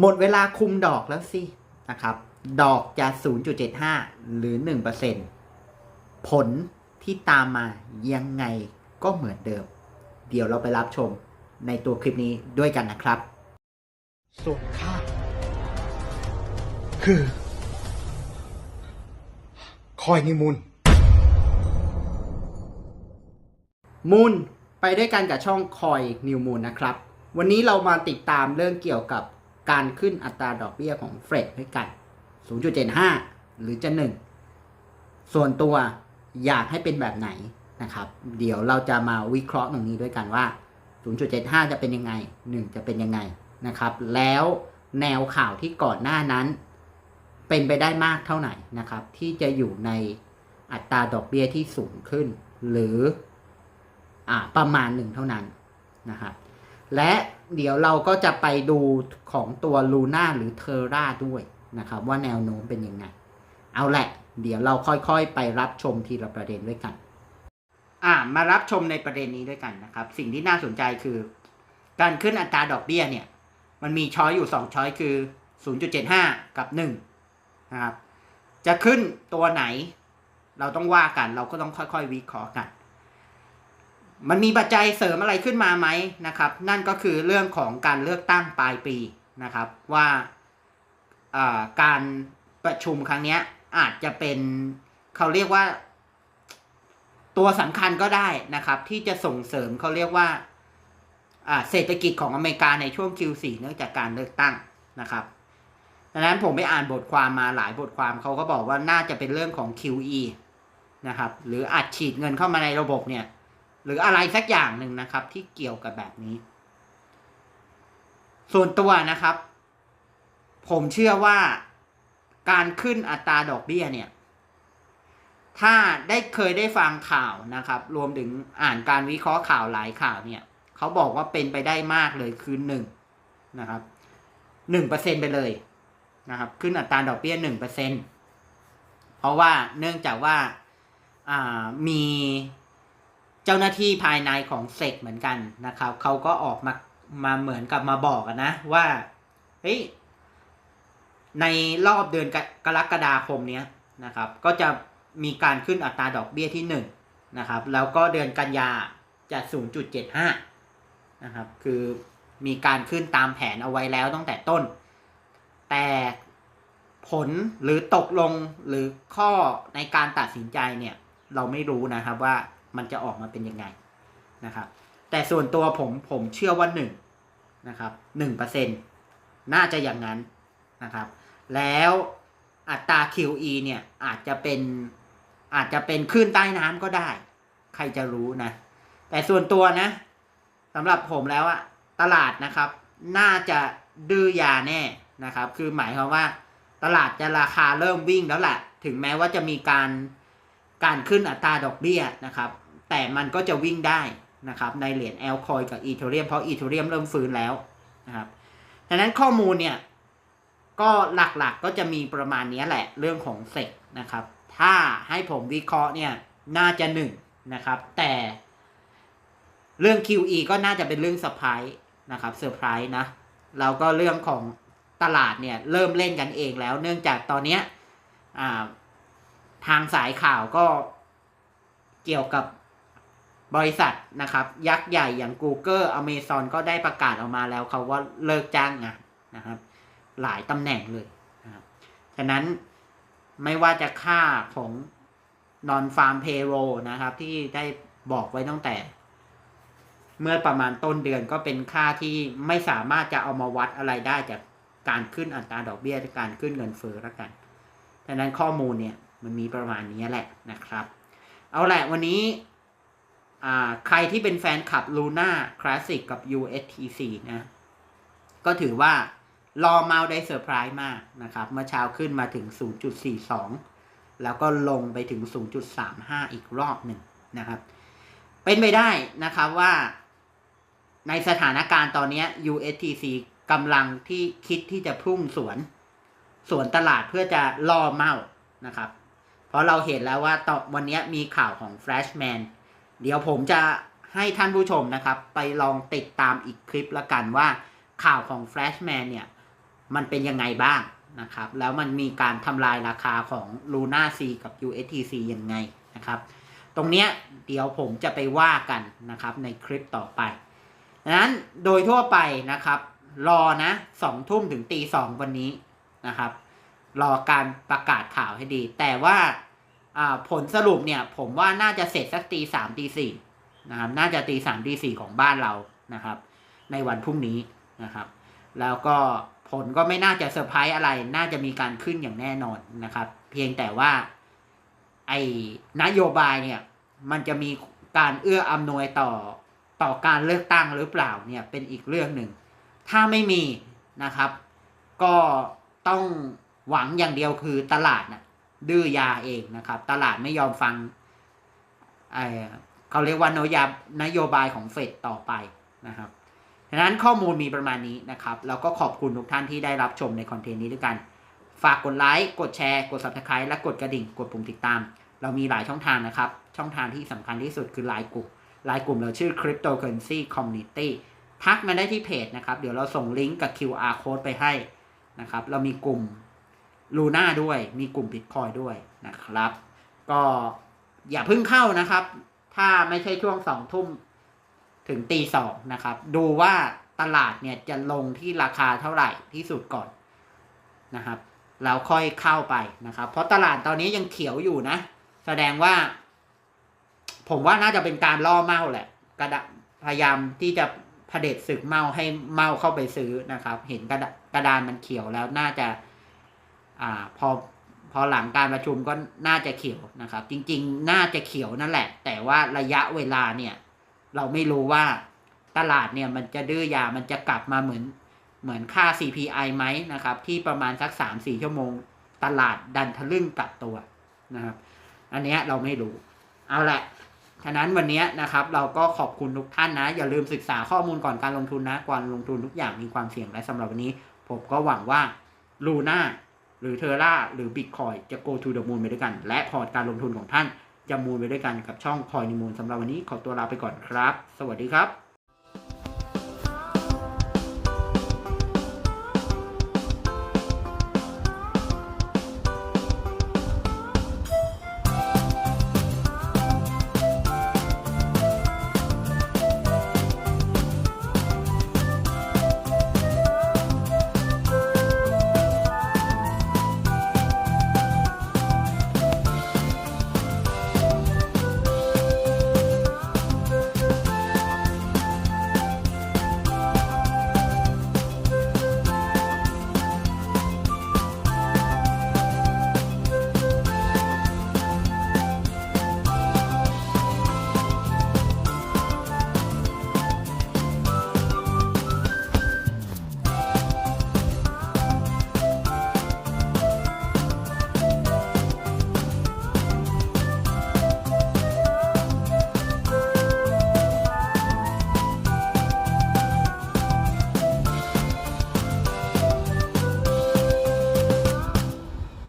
หมดเวลาคุมดอกแล้วสินะครับ ดอกจะ 0.75 หรือ 1%ผลที่ตามมายังไงก็เหมือนเดิม เดี๋ยวเราไปรับชมในตัวคลิปนี้ด้วยกันนะครับส่วนข้าคือ คอยนิมุนมูลไปด้วยกันกับช่องคอยนิวมูลนะครับ วันนี้เรามาติดตามเรื่องเกี่ยวกับ การขึ้นอัตราดอกเบี้ยของเฟดด้วยกัน 0.75 หรือจะ 1 ส่วนตัวอยากให้เป็นแบบไหนนะครับ เดี๋ยวเราจะมาวิเคราะห์ตรงนี้ด้วยกันว่า 0.75 จะเป็นยังไง 1 จะเป็นยังไงนะครับ แล้วแนวข่าวที่ก่อนหน้านั้น เป็นไปได้มากเท่าไหร่นะครับ ที่จะอยู่ในอัตราดอกเบี้ยที่สูงขึ้น หรืออ่าประมาณหนึ่งเท่านั้นนะครับ และเดี๋ยวเราก็จะไปดูของตัวลูน่าหรือเทอร่าด้วยนะครับ ว่าแนวโน้มเป็นยังไง เอาแหละ เดี๋ยวเราค่อยๆ ไปรับชมทีละประเด็นด้วยกัน อ่ามารับชมในประเด็นนี้ด้วยกันนะครับ สิ่งที่น่าสนใจคือ การขึ้นอัตราดอกเบี้ยเนี่ย มันมีช้อยอยู่ 2 ช้อยคือ 0.75 กับ 1 นะครับ จะขึ้นตัวไหน เราต้องว่ากัน เราก็ต้องค่อยๆ วิเคราะห์กัน มันมีปัจจัยเสริมอะไรขึ้นมาไหมนะครับ นั่นก็คือเรื่องของการเลือกตั้งปลายปีนะครับ ว่าการประชุมครั้งนี้อาจจะเป็นเขาเรียกว่า ตัวสำคัญก็ได้นะครับ ที่จะส่งเสริมเขาเรียกว่าอ่าเศรษฐกิจของอเมริกาในช่วง Q4 เนื่องจากการเลือกตั้งนะครับดังนั้นผมไปอ่านบทความมาหลายบทความเขาก็บอกว่าน่าจะเป็นเรื่องของ QE นะครับ หรืออัดฉีดเงินเข้ามาในระบบเนี่ย หรืออะไรสักอย่างหนึ่งนะครับ ที่เกี่ยวกับแบบนี้ ส่วนตัวนะครับ ผมเชื่อว่าการขึ้นอัตราดอกเบี้ยเนี่ย ถ้าได้เคยได้ฟังข่าวนะครับ รวมถึงอ่านการวิเคราะห์ข่าวหลายข่าวเนี่ยเขาบอกว่าเป็นไปได้มากเลยคือหนึ่งนะครับหนึ่งเปอร์เซ็นไปเลยนะครับ ขึ้นอัตราดอกเบี้ยหนึ่งเปอร์เซ็นเพราะว่าเนื่องจากว่าอ่ามี เจ้าหน้าที่ภายในของเซกเหมือนกันนะครับเขาก็ออกมามาเหมือนกับมาบอกนะว่าเฮ้ยในรอบเดือนกรกฎาคมเนี้ยนะครับก็จะมีการขึ้นอัตราดอกเบี้ยที่หนึ่งนะครับแล้วก็เดือนกันยาจะ 0.75นะครับคือมีการขึ้นตามแผนเอาไว้แล้วตั้งแต่ต้น แต่ผลหรือตกลงหรือข้อในการตัดสินใจเนี่ยเราไม่รู้นะครับว่า มันจะออกมาเป็นยังไงนะครับแต่ส่วนตัวผมผมเชื่อว่าหนึ่งนะครับหนึ่งเปอร์เซ็นน่าจะอย่างนั้นนะครับแล้วอัตรา QE เนี่ยอาจจะเป็นอาจจะเป็นคลื่นใต้น้ำก็ได้ ใครจะรู้นะ แต่ส่วนตัวนะสำหรับผมแล้วอะตลาดนะครับ น่าจะดื้อยาแน่นะครับ คือหมายความว่า ตลาดจะราคาเริ่มวิ่งแล้วแหละถึงแม้ว่าจะมีการ การขึ้นอัตราดอกเบี้ยนะครับ แต่มันก็จะวิ่งได้นะครับในเหรียญแอลคอยกับอีเทเรียมเพราะอีเทเรียมเริ่มฟื้นแล้วนะครับดังนั้นข้อมูลเนี่ยก็หลักๆก็จะมีประมาณนี้แหละเรื่องของเซกนะครับ ถ้าให้ผมวิเคราะห์เนี่ยน่าจะหนึ่งนะครับ แต่เรื่อง QE ก็น่าจะเป็นเรื่องเซอร์ไพรส์นะครับเซอร์ไพรส์นะแล้วก็เรื่องของตลาดเนี่ยเริ่มเล่นกันเองแล้ว เนื่องจากตอนเนี้ยอ่า ทางสายข่าวก็เกี่ยวกับบริษัทนะครับ ยักษ์ใหญ่อย่าง Google Amazon ก็ได้ประกาศออกมาแล้วเขาว่าเลิกจ้างงานนะครับ หลายตำแหน่งเลยนะครับฉะนั้นไม่ว่าจะค่าของ non farm payroll นะครับ ที่ได้บอกไว้ตั้งแต่ เมื่อประมาณต้นเดือนก็เป็นค่าที่ไม่สามารถจะเอามาวัดอะไรได้จากการขึ้นอัตราดอกเบี้ยจากการขึ้นเงินเฟ้อแล้วกันดังนั้นข้อมูลเนี่ย มันมีประมาณนี้แหละนะครับ เอาแหละวันนี้ใครที่เป็นแฟนคลับ Luna Classic กับ USTC นะ ก็ถือว่ารอเมาได้เซอร์ไพรส์มากนะครับ เมื่อเช้าขึ้นมาถึง 0.42 แล้วก็ลงไปถึง 0.35 อีกรอบหนึ่งนะครับ เป็นไปได้นะครับว่า ในสถานการณ์ตอนนี้ USTC กำลังที่คิดที่จะพุ่งสวน สวนตลาดเพื่อจะล่อเมานะครับ ราะเราเห็นแล้วว่าตอนวันนี้มีข่าวของ Flashman เดี๋ยวผมจะให้ท่านผู้ชมนะครับ ไปลองติดตามอีกคลิปละกันว่าข่าวของ Flashman เนี่ยมันเป็นยังไงบ้างนะครับ แล้วมันมีการทำลายราคาของ Luna C กับ USTC ยังไงนะครับ ตรงเนี้ยเดี๋ยวผมจะไปว่ากันนะครับในคลิปต่อไปดังนั้นโดยทั่วไปนะครับ รอนะสองทุ่มถึงตีสองวันนี้นะครับ รอการประกาศข่าวให้ดี แต่ว่าอ่า ผลสรุปเนี่ยผมว่าน่าจะเสร็จสักตีสามตีสี่นะครับ น่าจะตีสามตีสี่ของบ้านเรานะครับ ในวันพรุ่งนี้นะครับ แล้วก็ผลก็ไม่น่าจะเซอร์ไพรส์อะไร น่าจะมีการขึ้นอย่างแน่นอนนะครับ เพียงแต่ว่าไอ้นโยบายเนี่ย มันจะมีการเอื้ออำนวยต่อต่อการเลือกตั้งหรือเปล่าเนี่ยเป็นอีกเรื่องหนึ่ง ถ้าไม่มีนะครับ ก็ต้องหวังอย่างเดียวคือตลาดนะ ดื้อยาเองนะครับ ตลาดไม่ยอมฟังเเขาเรียกว่านโยบนโยบายของเฟดต่อไปนะครับดังนั้นข้อมูลมีประมาณนี้นะครับ แล้วก็ขอบคุณทุกท่านที่ได้รับชมในคอนเทนต์นี้ด้วยกัน ฝากกดไลค์ กดแชร์ กด subscribe และกดกระดิ่ง กดปุ่มติดตาม เรามีหลายช่องทางนะครับ ช่องทางที่สำคัญที่สุดคือไลน์กลุ่มไลน์กลุ่มเราชื่อ cryptocurrency community ทักมาได้ที่เพจนะครับ เดี๋ยวเราส่งลิงก์กับ QR code ไปให้นะครับ เรามีกลุ่ม Luna ด้วย มีกลุ่ม Bitcoin ด้วยนะครับ ก็อย่าเพิ่งเข้านะครับ ถ้าไม่ใช่ช่วงสองทุ่มถึงตีสองนะครับ ดูว่าตลาดเนี่ยจะลงที่ราคาเท่าไหร่ที่สุดก่อนนะครับแล้วค่อยเข้าไปนะครับ เพราะตลาดตอนนี้ยังเขียวอยู่นะ แสดงว่า ผมว่าน่าจะเป็นการล่อเมาแหละ กระดพยายามที่จะเผด็จศึกเมาให้เมาเข้าไปซื้อนะครับ เห็นกระดกระดานมันเขียวแล้วน่าจะ อ่าพอพอหลังการประชุมก็น่าจะเขียวนะครับ จริง ๆ น่าจะเขียวนั่นแหละ แต่ว่าระยะเวลาเนี่ย เราไม่รู้ว่าตลาดเนี่ยมันจะดื้อยา มันจะกลับมาเหมือนเหมือนค่า CPI ไหมนะครับ ที่ประมาณสักสามสี่ชั่วโมง ตลาดดันทะลึ่งกลับตัวนะครับ อันเนี้ยเราไม่รู้ เอาละฉะนั้นวันนี้นะครับเราก็ขอบคุณทุกท่านนะ อย่าลืมศึกษาข้อมูลก่อนการลงทุนนะก่อนลงทุนทุกอย่างมีความเสี่ยงและสำหรับวันนี้ ผมก็หวังว่าลูน่า รือเทอร่าหรือบิตคอยจะ go to the moon ไปด้วยกัน และพอร์ตการลงทุนของท่านจะมูนไปด้วยกันกับช่องคอยนิมูลสำหรับวันนี้ขอตัวลาไปก่อนครับ สวัสดีครับ